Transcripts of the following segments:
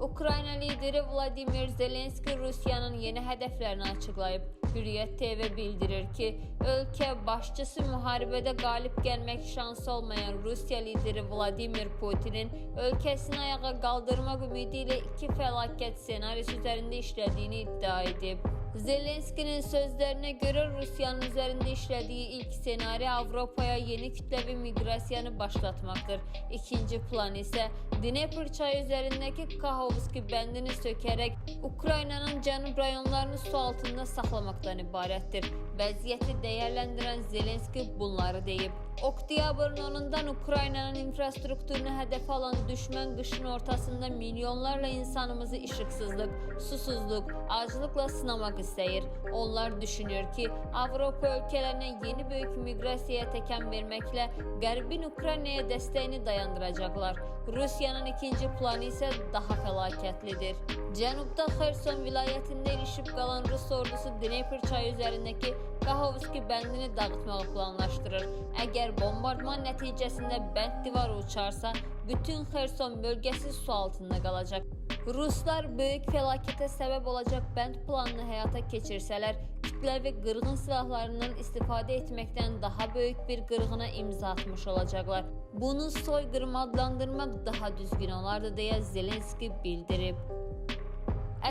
Ukrayna lideri Vladimir Zelenski Rusiyanın yeni hədəflərini açıqlayıb. Hürriyet TV bildirir ki, ölkə başçısı müharibədə qalib gəlmək şansı olmayan Rusiya lideri Vladimir Putinin ölkəsini ayağa qaldırmaq ümidi ilə iki fəlakət senarisi üzərində işlədiyini iddia edib. Zelenskinin sözlerine göre Rusya'nın üzerinde işlediği ilk senaryo Avrupa'ya yeni kütlevi migrasyonu başlatmaktır. İkinci plan ise Dnepr çayı üzerindeki Kahovski bendini sökerek Ukrayna'nın cənub rayonlarını su altında saxlamaktan ibarətdir. Vəziyyəti dəyərləndirən Zelenski bunları deyib. Oktyabrın 10'undan Ukrayna'nın infrastrukturunu hedef alan düşman kışın ortasında milyonlarla insanımızı ışıksızlık, susuzluk, acılıkla sınamak istəyir. Onlar düşünür ki, Avropa ölkələrine yeni büyük miqrasiyaya təkan verməklə Qərbin Ukraynaya dəstəyini dayandıracaqlar. Rusiyanın ikinci planı isə daha fəlakətlidir. Cənubda Xerson vilayətində ilişib qalan Rus ordusu Dnepr çayı üzərindəki Kahovski bəndini dağıtmağı planlaşdırır. Əgər bombardman nəticəsində bənd divarı uçarsa, bütün Xerson bölgəsi su altında qalacaq. Ruslar böyük fəlakətə səbəb olacaq bənd planını həyata keçirsələr, kütləvi qırğın silahlarından istifadə etməkdən daha böyük bir qırğına imza atmış olacaqlar. Bunu soyqırım adlandırmaq daha düzgün olardı deyə Zelenski bildirib.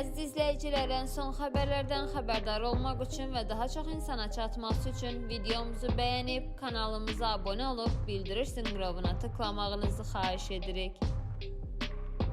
Əziz izləyicilər, ən son xəbərlərdən xəbərdar olmaq üçün və daha çox insana çatması üçün videomuzu bəyənib kanalımıza abunə olub bildirir sinqrovuna tıklamağınızı xahiş edirik.